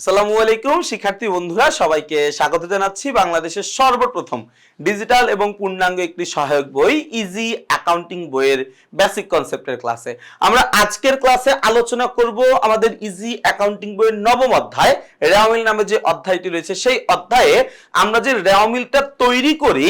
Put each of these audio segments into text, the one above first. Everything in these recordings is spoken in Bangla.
আসসালামু আলাইকুম, শিক্ষার্থী বন্ধুরা, সবাইকে স্বাগত জানাচ্ছি বাংলাদেশের সর্বপ্রথম ডিজিটাল এবং পূর্ণাঙ্গ একটি সহায়ক বই ইজি অ্যাকাউন্টিং বইয়ের বেসিক কনসেপ্টের ক্লাসে। আমরা আজকের ক্লাসে আলোচনা করব আমাদের ইজি অ্যাকাউন্টিং বইয়ের নবম অধ্যায় রেওয়ামিল নামে যে অধ্যায়টি রয়েছে, সেই অধ্যায়ে আমরা যে রেওয়ামিলটা তৈরি করি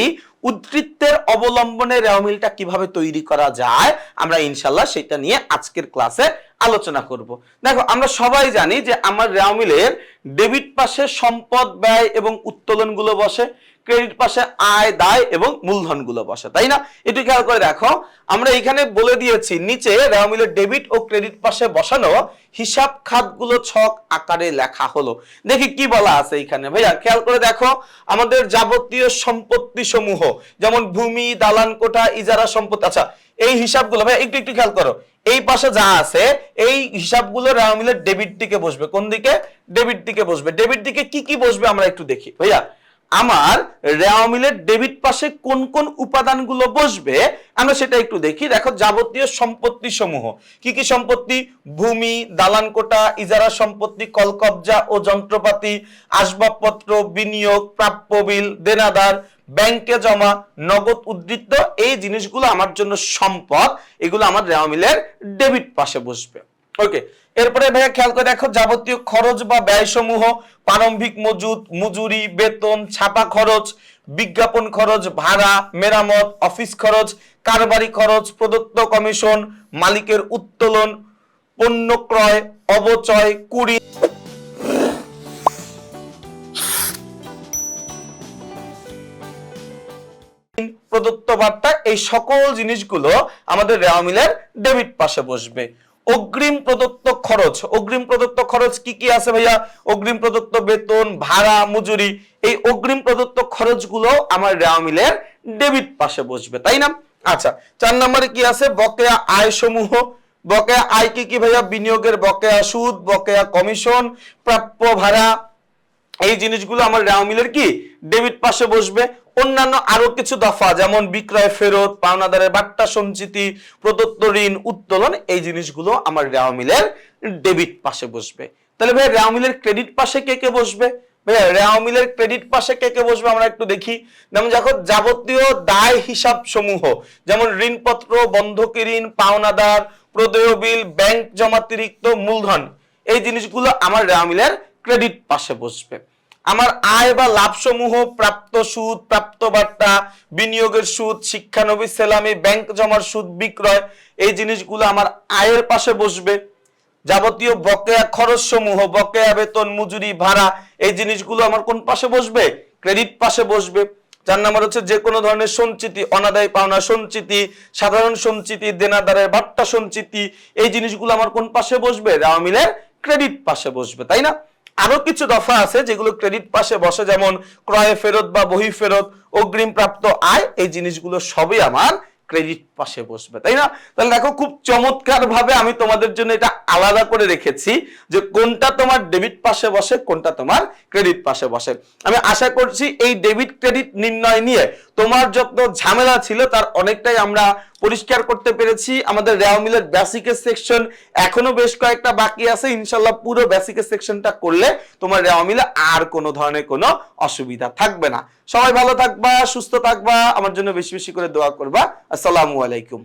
উদ্বৃত্তের অবলম্বনে রেওমিলটা কীভাবে তৈরি করা যায়, আমরা ইনশাল্লাহ সেটা নিয়ে আজকের ক্লাসে আলোচনা করব। দেখো, আমরা সবাই জানি যে আমার রেওমিলের ডেবিট পাশে সম্পদ ব্যয় এবং উত্তোলনগুলো বসে। ক্রেডিট পাশে আয়, দায় এবং মূলধনগুলো বসে, তাই না? একটু খেয়াল করে দেখো, আমরা এখানে বলে দিয়েছি, নিচে রেওয়ামিলের ডেবিট ও ক্রেডিট পাশে বসানো হিসাব খাতগুলো ছক আকারে লেখা হলো। দেখি কি বলা আছে এখানে। ভাইয়া, খেয়াল করে দেখো, আমাদের যাবতীয় সম্পত্তি সমূহ যেমন ভূমি, দালান কোঠা, ইজারা সম্পত্তি আচ্ছা এই হিসাবগুলো ভাই একটু একটু খেয়াল করো। এই পাশে যা আছে, এই হিসাবগুলো রেওয়ামিলের ডেবিট দিকে বসবে। কোন দিকে? ডেবিট দিকে বসবে। ডেবিট দিকে কি কি বসবে আমরা একটু দেখি। ভাইয়া আমার রেওয়ামিলের ডেবিট পাশে কোন কোন উপাদানগুলো বসবে, আমরা সেটা একটু দেখি। দেখো, যাবতীয় সম্পত্তি সমূহ। কি কি সম্পত্তি? ভূমি, দালান কোটা ইজারা সম্পত্তি, কলকবজা ও যন্ত্রপাতি, আসবাবপত্র, বিনিয়োগ, প্রাপ্য বিল, দেনাদার, ব্যাংকে জমা, নগদ উদ্ধৃত্ত, এই জিনিসগুলো আমার জন্য সম্পদ। এগুলো আমার রেওয়ামিলের ডেবিট পাশে বসবে। ওকে এরপরে ভাইয়া খেয়াল করে দেখো, যাবতীয় খরচ বা ব্যয় সমূহ প্রারম্ভিক মজুদ মজুরি, বেতন, ছাপা খরচ, বিজ্ঞাপন খরচ, ভাড়া, মেরামত, অফিস খরচ, কারবারি খরচ, প্রদত্ত কমিশন, মালিকের উত্তোলন, পণ্য ক্রয়, অবচয়, কুড়ি প্রদত্ত বার্তা, এই সকল জিনিসগুলো আমাদের রেওয়ামিলের ডেবিট পাশে বসবে। অগ্রিম প্রদত্ত খরচ। অগ্রিম প্রদত্ত খরচ কি কি আছে ভাইয়া? অগ্রিম প্রদত্ত বেতন, ভাড়া, মজুরি, এই অগ্রিম প্রদত্ত খরচগুলো আমার রেওয়ামিলের ডেবিট পাশে বসবে, তাই না? আচ্ছা চার নম্বরে কি আছে? বকেয়া আয় সমূহ বকেয়া আয় কি কি ভাইয়া? বিনিয়োগের বকেয়া সুদ, বকেয়া কমিশন, প্রাপ্য ভাড়া। এই জিনিসগুলো আমার রেওয়ামিলের কি? ডেবিট পাশে বসবে। অন্যান্য আরও কিছু দফা, যেমন বিক্রয়, ফেরত, পাওনাদারের বাট্টা, সঞ্চিতি, প্রদত্ত ঋণ, উত্তোলন, এই জিনিসগুলো আমার রেওয়ামিলের ডেবিট পাশে বসবে। তাহলে ভাই রেওয়ামিলের ক্রেডিট পাশে কে কে বসবে? ভাইয়া রেওয়ামিলের ক্রেডিট পাশে কে কে বসবে আমরা একটু দেখি। যেমন যখন যাবতীয় দায় হিসাব সমূহ, যেমন ঋণপত্র, বন্ধকি ঋণ, পাওনাদার, প্রদেয় বিল, ব্যাংক জমাতিরিক্ত মূলধন, এই জিনিসগুলো আমার রেওয়ামিলের ক্রেডিট পাশে বসবে। আমার আয় বা লাভ সমূহ প্রাপ্ত সুদ, প্রাপ্ত বার্তা, বিনিয়োগের সুদ শিক্ষানবী সেলামি, ব্যাংক জমার সুদ, বিক্রয়, এই জিনিসগুলো আমার আয়ের পাশে বসবে। যাবতীয় বকেয়া খরচ সমূহ বকেয়া বেতন, মজুরি, ভাড়া, এই জিনিসগুলো আমার কোন পাশে বসবে? ক্রেডিট পাশে বসবে। চার নাম্বার হচ্ছে যে কোনো ধরনের সঞ্চিতি, অনাদায় পাওনা সঞ্চিতি, সাধারণ সঞ্চিতি, দেনাদারের বাট্টা সঞ্চিতি, এই জিনিসগুলো আমার কোন পাশে বসবে? রাওয়ামিলের ক্রেডিট পাশে বসবে, তাই না? আরও কিছু দফা আছে যেগুলো ক্রেডিট পাশে বসে, যেমন ক্রয় ফেরত বা বহি ফেরত, অগ্রিম প্রাপ্ত আয়, এই জিনিসগুলো সবই আমার ক্রেডিট পাশে বসবে, তাই না? তাহলে দেখো খুব চমৎকার ভাবে আমি তোমাদের জন্য এটা আলাদা করে রেখেছি যে কোনটা তোমার ডেবিট পাশে বসে, কোনটা তোমার ক্রেডিট পাশে বসে। আমি আশা করছি এই ডেবিট ক্রেডিট নির্ণয় নিয়ে তোমার যত ঝামেলা ছিল তার অনেকটাই আমরা পরিষ্কার করতে পেরেছি। আমাদের রেওমিলের বেসিকের সেকশন এখনও বেশ কয়েকটা বাকি আছে। ইনশাল্লাহ পুরো বেসিকের সেকশনটা করলে তোমার রেওমিলে আর কোনো ধরনের কোনো অসুবিধা থাকবে না। সবাই ভালো থাকবা, সুস্থ থাকবা, আমার জন্য বেশি বেশি করে দোয়া করবা। আসসালামু আলাইকুম।